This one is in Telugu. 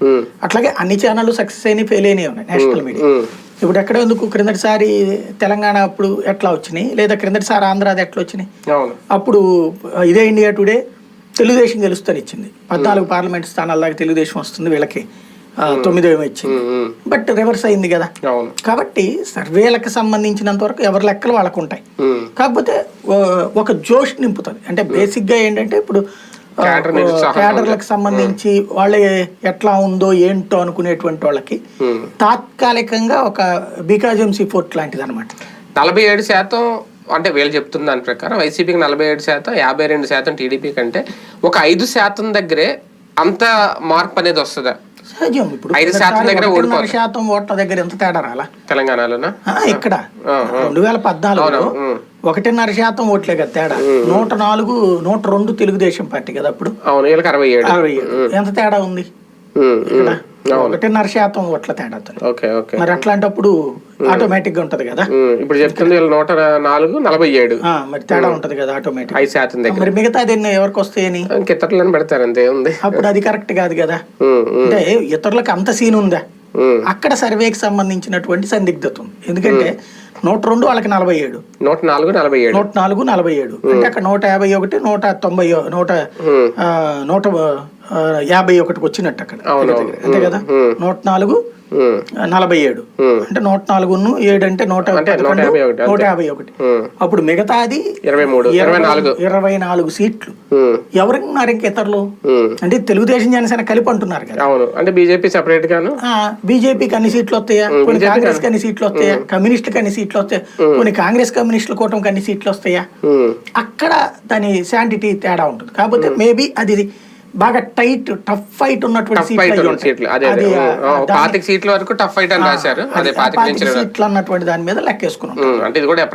ఉమ్, అట్లాగే అన్ని ఛానళ్ళు సక్సెస్ అయినాయి ఫెయిల్ అయినాయి ఉన్నాయి నేషనల్ మీడియా ఉమ్, ఇప్పుడు ఎక్కడ ఎందుకు క్రిందటిసారి తెలంగాణ అప్పుడు ఎట్లా వచ్చినాయి? లేదా క్రిందటిసారి ఆంధ్రాది ఎట్లా వచ్చినాయి? అప్పుడు ఇదే ఇండియా టుడే తెలుగుదేశం గెలుస్తాను ఇచ్చింది. పద్నాలుగు పార్లమెంట్ స్థానాల దాకా తెలుగుదేశం వస్తుంది వీళ్ళకి. తొమ్మిదో ఇచ్చింది. బట్ రివర్స్ అయింది కదా. కాబట్టి సర్వేలకు సంబంధించినంత వరకు ఎవరి లెక్కలు వాళ్ళకు ఉంటాయి కాకపోతే ఒక జోష్ నింపుతుంది. అంటే బేసిక్గా ఏంటంటే ఇప్పుడు క్యాడర్లకు సంబంధించి వాళ్ళే ఎట్లా ఉందో ఏంటో అనుకునేటువంటి వాళ్ళకి. తాత్కాలికంగా ఒక బికాజెన్సీ ఫోర్ట్ లాంటిది అనమాట నలభై ఏడు శాతం అంటే వీళ్ళు చెప్తున్న దాని ప్రకారం వైసీపీకి నలభై ఏడు శాతం యాభై రెండు శాతం టీడీపీ కంటే ఒక ఐదు శాతం దగ్గరే అంత మార్పు అనేది వస్తుందా? సహజం. ఇప్పుడు ఐదు శాతం దగ్గర. శాతం ఓట్ల దగ్గర ఎంత తేడా రాలా? తెలంగాణలోనా? ఇక్కడ. రెండు వేల పద్నాలుగులో. ఒకటిన్నర శాతం ఓట్లే కదా తేడా. నూట నాలుగు నూట రెండు తెలుగుదేశం పార్టీ కదా అప్పుడు? అవును అరవై ఏడు. అరవై ఏడు. ఎంత తేడా ఉంది. ఒకటిన్నర శాతం ఓట్ల తేడా ఓకే ఓకే. మరి అట్లాంటప్పుడు ఆటోమేటిక్గా ఉంటది కదా? ఇప్పుడు చెప్తుంది నూట నాలుగు నలభై ఏడు. మరి తేడా ఉంటది కదా ఆటోమేటిక్ ఐదు శాతం దగ్గర. మరి మిగతా ఎన్ని ఎవరికి వస్తాయని? ఇంకితరులను పెడతారు అంతే ఉంది. అప్పుడు అది కరెక్ట్ కాదు కదా? అంటే ఇతరులకు అంత సీన్ ఉందా. అక్కడ సర్వేకి సంబంధించినటువంటి సందిగ్ధత ఉంది ఎందుకంటే నూట రెండు వాళ్ళకి నలభై ఏడు. నూట నాలుగు నలభై ఏడు. నూట నాలుగు నలభై ఏడు. అంటే అక్కడ నూట యాభై ఒకటి నూట తొంభై నూట నూట యాభై ఒకటికి వచ్చినట్టు అక్కడ. అంతే కదా. నూట నాలుగు నలభై ఏడు. అంటే నూట నాలుగును ఏడు అంటే నూట నూట యాభై ఒకటి, అప్పుడు మిగతాది ఇరవై మూడు ఇరవై నాలుగు. ఇరవై నాలుగు సీట్లు. ఎవరికి ఉన్నారు ఇంక ఇతరులు. అంటే తెలుగుదేశం జనసేన కలిపి అంటున్నారు కదా. అవును. అంటే బీజేపీ సెపరేట్ గాను? బీజేపీకి అన్ని సీట్లు వస్తాయా? కొన్ని కాంగ్రెస్ అన్ని సీట్లు వస్తాయా? కమ్యూనిస్టులకు అన్ని సీట్లు వస్తాయా? కొన్ని కాంగ్రెస్ కమ్యూనిస్టుల కూటమికి అన్ని సీట్లు వస్తాయా? అక్కడ దాని శాంటిటీ తేడా ఉంటుంది. కాకపోతే మేబీ అది బాగా టైట్ టఫ్ ఫైట్ ఉన్నటువంటి సీట్లు అదే పాతిక సీట్ల వరకు టఫ్ ఫైట్ అని రాశారు. అది పాతిక సీట్లు అన్నటువంటి దాని మీద లెక్కేసుకున్నాం. అంటే ఇది కూడా